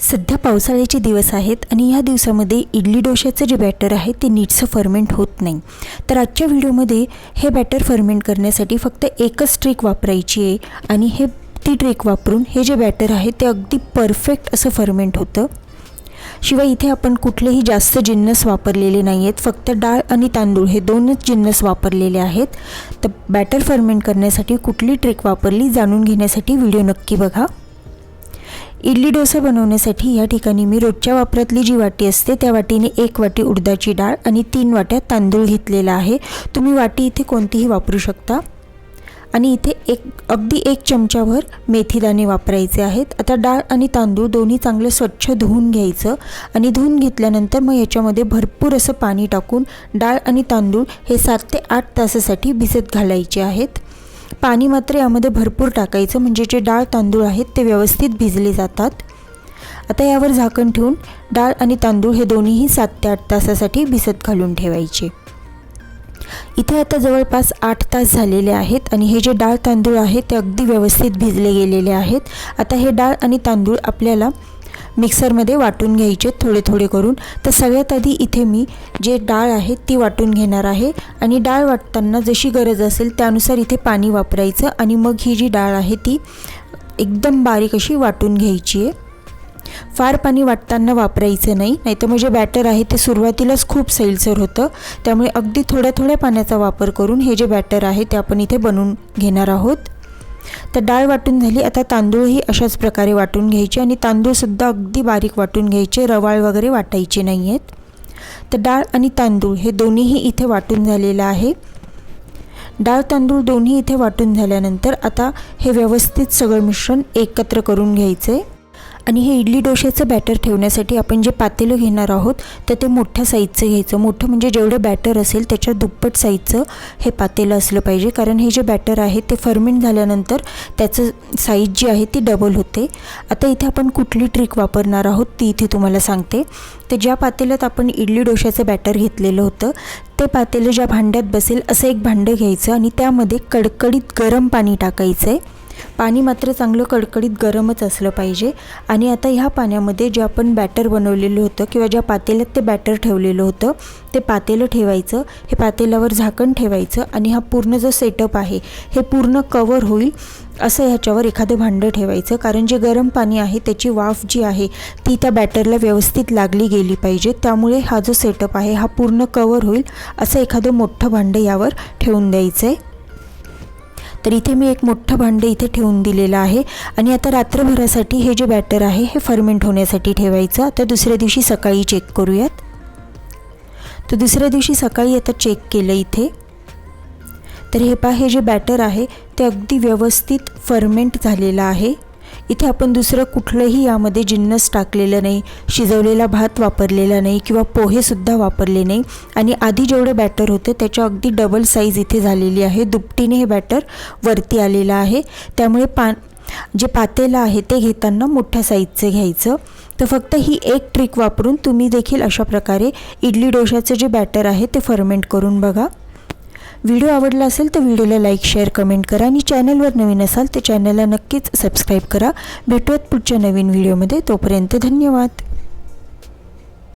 सध्या पावसाळ्याचे दिवस आहेत आणि ह्या दिवसामध्ये इडली डोश्याचं जे बॅटर आहे ते नीटसं फर्मेंट होत नाही. तर आजच्या व्हिडिओमध्ये हे बॅटर फर्मेंट करण्यासाठी फक्त एकच ट्रिक वापरायची आहे आणि हे ती ट्रिक वापरून हे जे बॅटर आहे ते अगदी परफेक्ट असं फर्मेंट होतं. शिवाय इथे आपण कुठलेही जास्त जिन्नस वापरलेले नाही आहेत फक्त डाळ आणि तांदूळ हे दोनच जिन्नस वापरलेले आहेत. तर बॅटर फर्मेंट करण्यासाठी कुठली ट्रिक वापरली जाणून घेण्यासाठी व्हिडिओ नक्की बघा. इडली डोसा बनवण्यासाठी या ठिकाणी मी रोजच्या वापरातली जी वाटी असते त्या वाटीने एक वाटी उडदाची डाळ आणि तीन वाट्या तांदूळ घेतलेला आहे. तुम्ही वाटी इथे कोणतीही वापरू शकता. आणि इथे एक अगदी एक चमच्याभर मेथीदाणे वापरायचे आहेत. आता डाळ आणि तांदूळ दोन्ही चांगलं स्वच्छ धुवून घ्यायचं आणि धुवून घेतल्यानंतर मग याच्यामध्ये भरपूर असं पाणी टाकून डाळ आणि तांदूळ हे सात ते आठ तासासाठी भिजत घालायचे आहेत. पाणी मात्र यामध्ये भरपूर टाकायचं म्हणजे जे डाळ तांदूळ आहेत ते व्यवस्थित भिजले जातात. आता यावर झाकण ठेवून डाळ आणि तांदूळ हे दोन्हीही सात ते आठ तासासाठी भिसत घालून ठेवायचे. इथे आता जवळपास आठ तास झालेले आहेत आणि हे जे डाळ तांदूळ आहे ते अगदी व्यवस्थित भिजले गेलेले आहेत. आता हे डाळ आणि तांदूळ आपल्याला मिक्सरमध्ये वाटून घ्यायचे थोडे थोडे करून. तर सगळ्यात आधी इथे मी जे डाळ आहे ती वाटून घेणार आहे. आणि डाळ वाटताना जशी गरज असेल त्यानुसार इथे पाणी वापरायचं. आणि मग ही जी डाळ आहे ती एकदम बारीक अशी वाटून घ्यायची आहे. फार पाणी वाटताना वापरायचं नाही. नाहीतर म्हणजे बॅटर आहे ते सुरुवातीलाच खूप सैलसर होतं. त्यामुळे अगदी थोड्या थोड्या पाण्याचा वापर करून हे जे बॅटर आहे ते आपण इथे बनवून घेणार आहोत. तर डाळ वाटून झाली. आता तांदूळही अशाच प्रकारे वाटून घ्यायचे आणि तांदूळसुद्धा अगदी बारीक वाटून घ्यायचे. रवाळ वगैरे वाटायचे नाही आहेत तर डाळ आणि तांदूळ हे दोन्हीही इथे वाटून झालेलं आहे. डाळ तांदूळ दोन्ही इथे वाटून झाल्यानंतर आता हे व्यवस्थित सगळं मिश्रण एकत्र करून घ्यायचं. आहे आणि हे इडली डोश्याचं बॅटर ठेवण्यासाठी आपण जे पातेलं घेणार आहोत तर ते मोठ्या साईजचं घ्यायचं. मोठं म्हणजे जेवढं बॅटर असेल त्याच्या दुप्पट साईजचं हे पातेलं असलं पाहिजे. कारण हे जे बॅटर आहे ते फर्मेंट झाल्यानंतर त्याचं साईज जी आहे ती डबल होते. आता इथे आपण कुठली ट्रिक वापरणार आहोत ती इथे तुम्हाला सांगते. तर ज्या पातेल्यात आपण इडली डोश्याचं बॅटर घेतलेलं होतं ते पातेलं ज्या भांड्यात बसेल असं एक भांडं घ्यायचं आणि त्यामध्ये कडकडीत गरम पाणी टाकायचं आहे पाणी मात्र चांगलं कडकडीत गरमच असलं पाहिजे. आणि आता ह्या पाण्यामध्ये जे आपण बॅटर बनवलेलं होतं किंवा ज्या पातेल्यात ते बॅटर ठेवलेलं होतं ते पातेलं ठेवायचं. हे पातेल्यावर झाकण ठेवायचं आणि हा पूर्ण जो सेटअप आहे हे पूर्ण कवर होईल असं ह्याच्यावर एखादं भांडं ठेवायचं. कारण जे गरम पाणी आहे त्याची वाफ जी आहे ती त्या बॅटरला व्यवस्थित लागली गेली पाहिजे. त्यामुळे हा जो सेटअप आहे हा पूर्ण कवर होईल असं एखादं मोठं भांडं यावर ठेवून द्यायचं आहे तर इथे मी एक मोठं भांडं इथे ठेवून दिलेलं आहे. आणि आता रात्रभरासाठी हे जे बॅटर आहे हे फर्मेंट होण्यासाठी ठेवायचं. आता दुसऱ्या दिवशी सकाळी चेक करूयात. तर दुसऱ्या दिवशी सकाळी आता चेक केलं इथे. तर हे पहा हे जे बॅटर आहे ते अगदी व्यवस्थित फर्मेंट झालेलं आहे. इथे आपण दुसरं कुठलंही यामध्ये जिन्नस टाकलेलं नाही शिजवलेला भात वापरलेला नाही किंवा पोहेसुद्धा वापरले नाही. आणि आधी जेवढं बॅटर होतं त्याच्या अगदी डबल साईज इथे झालेली आहे. दुपटीने हे बॅटर वरती आलेलं आहे. त्यामुळे पा जे पातेलं आहे ते घेताना मोठ्या साईजचं घ्यायचं. तर फक्त ही एक ट्रिक वापरून तुम्ही देखील अशा प्रकारे इडली डोशाचं जे बॅटर आहे ते फर्मेंट करून बघा. व्हिडिओ आवडला असेल तर व्हिडिओला लाईक शेअर कमेंट करा आणि चॅनलवर नवीन असाल तर चॅनलला नक्कीच सबस्क्राईब करा. भेटूयात पुढच्या नवीन व्हिडिओमध्ये तोपर्यंत धन्यवाद.